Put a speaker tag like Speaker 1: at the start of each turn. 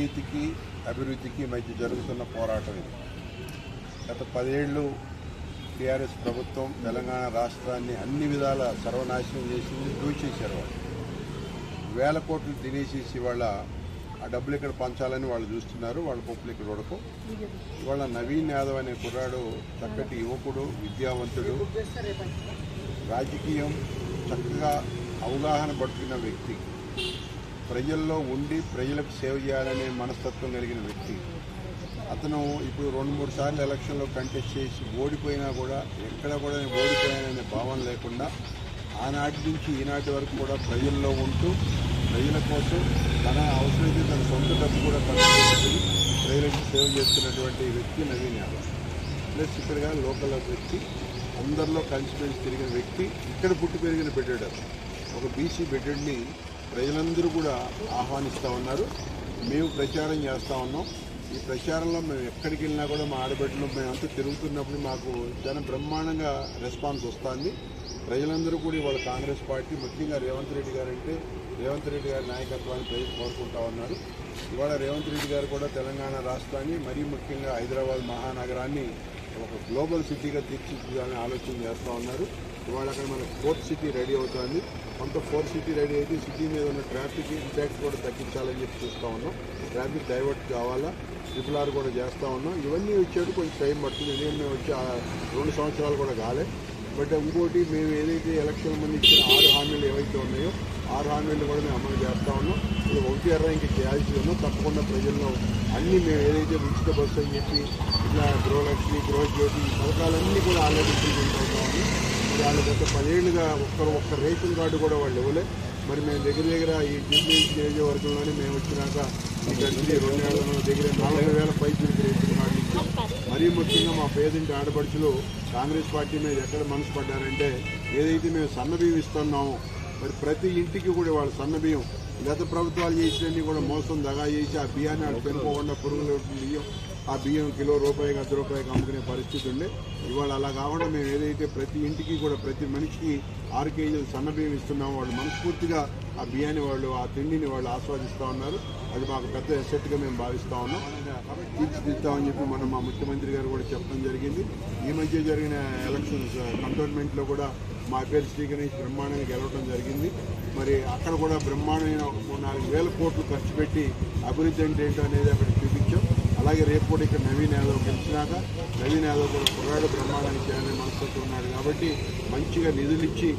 Speaker 1: అవినీతికి అభివృద్ధికి మధ్య జరుగుతున్న పోరాటం ఇది. గత పదేళ్ళు టీఆర్ఎస్ ప్రభుత్వం తెలంగాణ రాష్ట్రాన్ని అన్ని విధాల సర్వనాశనం చేసింది దూచేశారు వాళ్ళు. వేల కోట్లు తినేసేసి వాళ్ళ ఆ డబ్బులు ఇక్కడ పంచాలని వాళ్ళు చూస్తున్నారు వాళ్ళ పప్పులు ఇక్కడ ఉడకు. ఇవాళ నవీన్ యాదవ్ అనే కుర్రాడు చక్కటి యువకుడు విద్యావంతుడు రాజకీయం చక్కగా అవగాహన పడుతున్న వ్యక్తి. ప్రజల్లో ఉండి ప్రజలకు సేవ చేయాలనే మనస్తత్వం కలిగిన వ్యక్తి. అతను ఇప్పుడు రెండు మూడు సార్లు ఎలక్షన్లో కంటెస్ట్ చేసి ఓడిపోయినా కూడా ఎక్కడ కూడా నేను ఓడిపోయాననే భావన లేకుండా ఆనాటి నుంచి ఈనాటి వరకు కూడా ప్రజల్లో ఉంటూ ప్రజల కోసం తన అవసరమైతే తన సొంత డబ్బు కూడా ఖర్చు ప్రజలకు సేవ చేస్తున్నటువంటి వ్యక్తి నవీన్ యాదవ్. ప్లస్ ఇక్కడగా లోకల్ వ్యక్తి అందరిలో కలిసిమెలిసి తిరిగిన వ్యక్తి ఇక్కడ పుట్టి పెరిగిన బిడ్డడు ఒక బీసీ బిడ్డడిని ప్రజలందరూ కూడా ఆహ్వానిస్తూ ఉన్నారు. మేము ప్రచారం చేస్తూ ఉన్నాం. ఈ ప్రచారంలో మేము ఎక్కడికి వెళ్ళినా కూడా మా ఆడబిడ్డలు మేమంతా తిరుగుతున్నప్పుడు మాకు చాలా బ్రహ్మాండంగా రెస్పాన్స్ వస్తుంది. ప్రజలందరూ కూడా ఇవాళ కాంగ్రెస్ పార్టీ ముఖ్యంగా రేవంత్ రెడ్డి గారు అంటే రేవంత్ రెడ్డి గారి నాయకత్వాన్ని ప్రజలు కోరుకుంటా ఉన్నారు. ఇవాళ రేవంత్ రెడ్డి గారు కూడా తెలంగాణ రాష్ట్రాన్ని మరీ ముఖ్యంగా హైదరాబాద్ మహానగరాన్ని ఒక గ్లోబల్ సిటీగా తీర్చిదిద్దాలని ఆలోచన చేస్తూ ఉన్నారు. ఇవాళ అక్కడ మన ఫోర్త్ సిటీ రెడీ అవుతుంది. కొంత ఫోర్త్ సిటీ రెడీ అయితే సిటీ మీద ఉన్న ట్రాఫిక్ ఇంపాక్ట్ కూడా తగ్గించాలని చెప్పి చూస్తూ ఉన్నాం. ట్రాఫిక్ డైవర్ట్ కావాలా? ట్రిపుల్ ఆర్ కూడా చేస్తూ ఉన్నాం. ఇవన్నీ వచ్చేది కొంచెం టైం పడుతుంది. ఎందుకంటే మేము వచ్చి రెండు సంవత్సరాలు కూడా కాలే. బట్ ఇంకోటి మేము ఏదైతే ఎలక్షన్ ముందు ఇచ్చిన ఆరు హామీలు ఏవైతే ఉన్నాయో ఆరు హామీలు కూడా మేము అమలు చేస్తూ ఉన్నాం. ఇది ఒకటి ఎర్ర ఇంకా చేయాల్సి ఉన్నాం తప్పకుండా ప్రజల్లో అన్నీ మేము ఏదైతే ఉచిత బస్సు అని చెప్పి ఇట్లా గృహలక్ష్మి గృహజ్యోతి పథకాలన్నీ కూడా ఆల్రెడీ ఇంప్లిమెంట్ అవుతామని మరి గత పదేళ్ళుగా ఒక్కరు ఒక్క రేషన్ కార్డు కూడా వాళ్ళు ఇవ్వలే. మరి మేము దగ్గర దగ్గర ఈ జిల్లా నియోజకవర్గంలోనే మేము వచ్చినాక ఈ గడిచి రెండు వేల దగ్గర నాలుగు వేల పైపులకి రేషన్ కార్డు మరీ ముఖ్యంగా మా పేదింటి ఆడపడుచులు కాంగ్రెస్ పార్టీ మీద ఎక్కడ మనసు పడ్డారంటే ఏదైతే మేము సన్నబియ్యం మరి ప్రతి ఇంటికి కూడా వాళ్ళు సన్నబియ్యం గత ప్రభుత్వాలు చేసినవన్నీ కూడా మోసం దగా చేసి ఆ బియ్యాన్ని అటు పెనుకోకుండా పురుగులు బియ్యం ఆ బియ్యం కిలో రూపాయికి అర్ధ రూపాయికి అమ్ముకునే పరిస్థితి ఉండే. ఇవాళ అలా కాకుండా మేము ఏదైతే ప్రతి ఇంటికి కూడా ప్రతి మనిషికి ఆరు కేజీలు సన్న బియ్యం ఇస్తున్నామో వాళ్ళు మనస్ఫూర్తిగా ఆ బియ్యాన్ని వాళ్ళు ఆ తిండిని వాళ్ళు ఆస్వాదిస్తూ ఉన్నారు. అది మాకు పెద్ద ఎసెట్గా మేము భావిస్తూ ఉన్నాం. తీర్చిదిద్దామని చెప్పి మనం మా ముఖ్యమంత్రి గారు కూడా చెప్పడం జరిగింది. ఈ మధ్య జరిగిన ఎలక్షన్స్ కంటోన్మెంట్లో కూడా మా పేరు శ్రీ గణేష్ బ్రహ్మాండంగా గెలవడం జరిగింది. మరి అక్కడ కూడా బ్రహ్మాండమైన ఒక నాలుగు వేల కోట్లు ఖర్చు పెట్టి అభివృద్ధి అంటే ఏంటో అనేది అక్కడ చూపించాం. అలాగే రేపు కూడా ఇక్కడ నవీన్ యాదవ్ గెలిచినాక నవీన్ యాదవ్ కూడా కుర్రాడు బ్రహ్మాండానికి చేయాలని మనస్తత్వం ఉన్నాడు కాబట్టి మంచిగా నిధులు ఇచ్చి